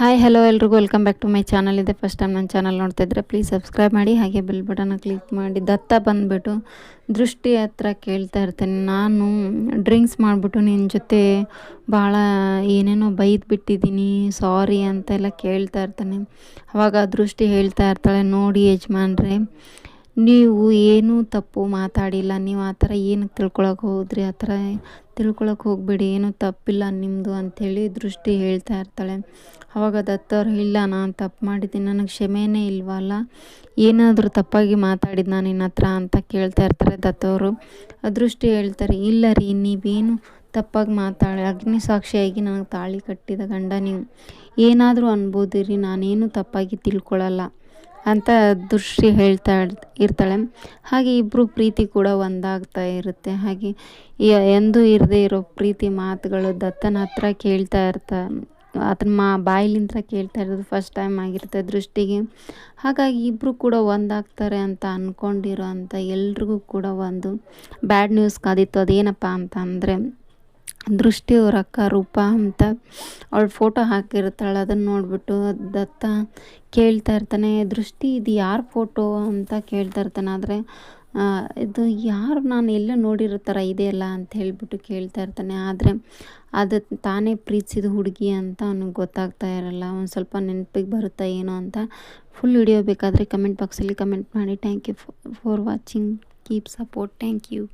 Hi hello ಎಲ್ರಿಗೂ. Welcome back to my channel ಇದೆ first time ನನ್ನ ಚಾನಲ್ ನೋಡ್ತಾ ಇದ್ದರೆ ಪ್ಲೀಸ್ ಸಬ್ಸ್ಕ್ರೈಬ್ ಮಾಡಿ. ಹಾಗೆ ಬೆಲ್ ಬಟನ್ನ ಕ್ಲಿಕ್ ಮಾಡಿ. ದತ್ತ ಬಂದುಬಿಟ್ಟು ದೃಷ್ಟಿ ಹತ್ರ ಕೇಳ್ತಾ ಇರ್ತೇನೆ. ನಾನು ಡ್ರಿಂಕ್ಸ್ ಮಾಡಿಬಿಟ್ಟು ನಿನ್ನ ಜೊತೆ ಭಾಳ ಏನೇನೋ ಬೈದು ಬಿಟ್ಟಿದ್ದೀನಿ ಸಾರಿ ಅಂತೆಲ್ಲ ಕೇಳ್ತಾ ಇರ್ತಾನೆ. ಅವಾಗ ದೃಷ್ಟಿ ಹೇಳ್ತಾ ಇರ್ತಾಳೆ, ನೋಡಿ ಯಜಮಾನ್ರೆ ನೀವು ಏನೂ ತಪ್ಪು ಮಾತಾಡಿಲ್ಲ, ನೀವು ಆ ಥರ ಏನಕ್ಕೆ ತಿಳ್ಕೊಳಕ್ಕೆ ಹೋದ್ರಿ? ಆ ಥರ ತಿಳ್ಕೊಳಕ್ಕೆ ಹೋಗಬೇಡಿ, ಏನೂ ತಪ್ಪಿಲ್ಲ ನಿಮ್ಮದು ಅಂಥೇಳಿ ದೃಷ್ಟಿ ಹೇಳ್ತಾ ಇರ್ತಾಳೆ. ಅವಾಗ ದತ್ತವ್ರು, ಇಲ್ಲ ನಾನು ತಪ್ಪು ಮಾಡಿದ್ದೀನಿ, ನನಗೆ ಕ್ಷಮೆನೇ ಇಲ್ವಲ್ಲ ಏನಾದರೂ ತಪ್ಪಾಗಿ ಮಾತಾಡಿದ್ದು ನಾನು ನಿನ್ನ ಹತ್ರ ಅಂತ ಕೇಳ್ತಾ ಇರ್ತಾರೆ ದತ್ತವರು. ದೃಷ್ಟಿ ಹೇಳ್ತಾರೆ, ಇಲ್ಲ ರೀ, ನೀವೇನು ತಪ್ಪಾಗಿ ಮಾತಾಡಿ, ಅಗ್ನಿ ಸಾಕ್ಷಿಯಾಗಿ ನನಗೆ ತಾಳಿ ಕಟ್ಟಿದ ಗಂಡ ನೀವು. ಏನಾದರೂ ಅನ್ಬೋದಿರಿ, ನಾನೇನು ತಪ್ಪಾಗಿ ತಿಳ್ಕೊಳ್ಳಲ್ಲ ಅಂತ ದೃಷ್ಟಿ ಹೇಳ್ತಾ ಇರ್ತಾಳೆ. ಹಾಗೆ ಇಬ್ಬರು ಪ್ರೀತಿ ಕೂಡ ಒಂದಾಗ್ತಾ ಇರುತ್ತೆ. ಹಾಗೆ ಎಂದೂ ಇರದೇ ಇರೋ ಪ್ರೀತಿ ಮಾತುಗಳು ದತ್ತನ ಹತ್ರ ಕೇಳ್ತಾ ಇರ್ತಾ ಅದನ್ನ ಮಾ, ಬಾಯಿಲಿಂದ ಕೇಳ್ತಾ ಇರೋದು ಫಸ್ಟ್ ಟೈಮ್ ಆಗಿರುತ್ತೆ ದೃಷ್ಟಿಗೆ. ಹಾಗಾಗಿ ಇಬ್ಬರು ಕೂಡ ಒಂದಾಗ್ತಾರೆ ಅಂತ ಅಂದ್ಕೊಂಡಿರೋ ಅಂಥ ಎಲ್ರಿಗೂ ಕೂಡ ಒಂದು ಬ್ಯಾಡ್ ನ್ಯೂಸ್ ಕಾದಿತ್ತು. ಅದೇನಪ್ಪ ಅಂತ ಅಂದರೆ ದೃಷ್ಟಿ ಅವ್ರ ಅಕ್ಕ ರೂಪ ಅಂತ. ಅವಳು ಫೋಟೋ ಹಾಕಿರ್ತಾಳೆ ಅದನ್ನು ನೋಡಿಬಿಟ್ಟು ದತ್ತ ಕೇಳ್ತಾ ಇರ್ತಾನೆ, ದೃಷ್ಟಿ, ಇದು ಯಾರ ಫೋಟೋ ಅಂತ ಕೇಳ್ತಾ ಇರ್ತಾನೆ. ಆದರೆ ಇದು ಯಾರು ನಾನು ಎಲ್ಲ ನೋಡಿರೋ ಥರ ಇದೆಯಲ್ಲ ಅಂತ ಹೇಳಿಬಿಟ್ಟು ಕೇಳ್ತಾ ಇರ್ತಾನೆ. ಆದರೆ, ಅದು ತಾನೇ ಪ್ರೀತಿಸಿದ ಹುಡುಗಿ ಅಂತ ಅವ್ನಿಗೆ ಗೊತ್ತಾಗ್ತಾ ಇರಲ್ಲ. ಒಂದು ಸ್ವಲ್ಪ ನೆನಪಿಗೆ ಬರುತ್ತಾ ಏನೋ ಅಂತ. ಫುಲ್ ವಿಡಿಯೋ ಬೇಕಾದರೆ ಕಮೆಂಟ್ ಬಾಕ್ಸಲ್ಲಿ ಕಮೆಂಟ್ ಮಾಡಿ. Thank you for watching keep support thank you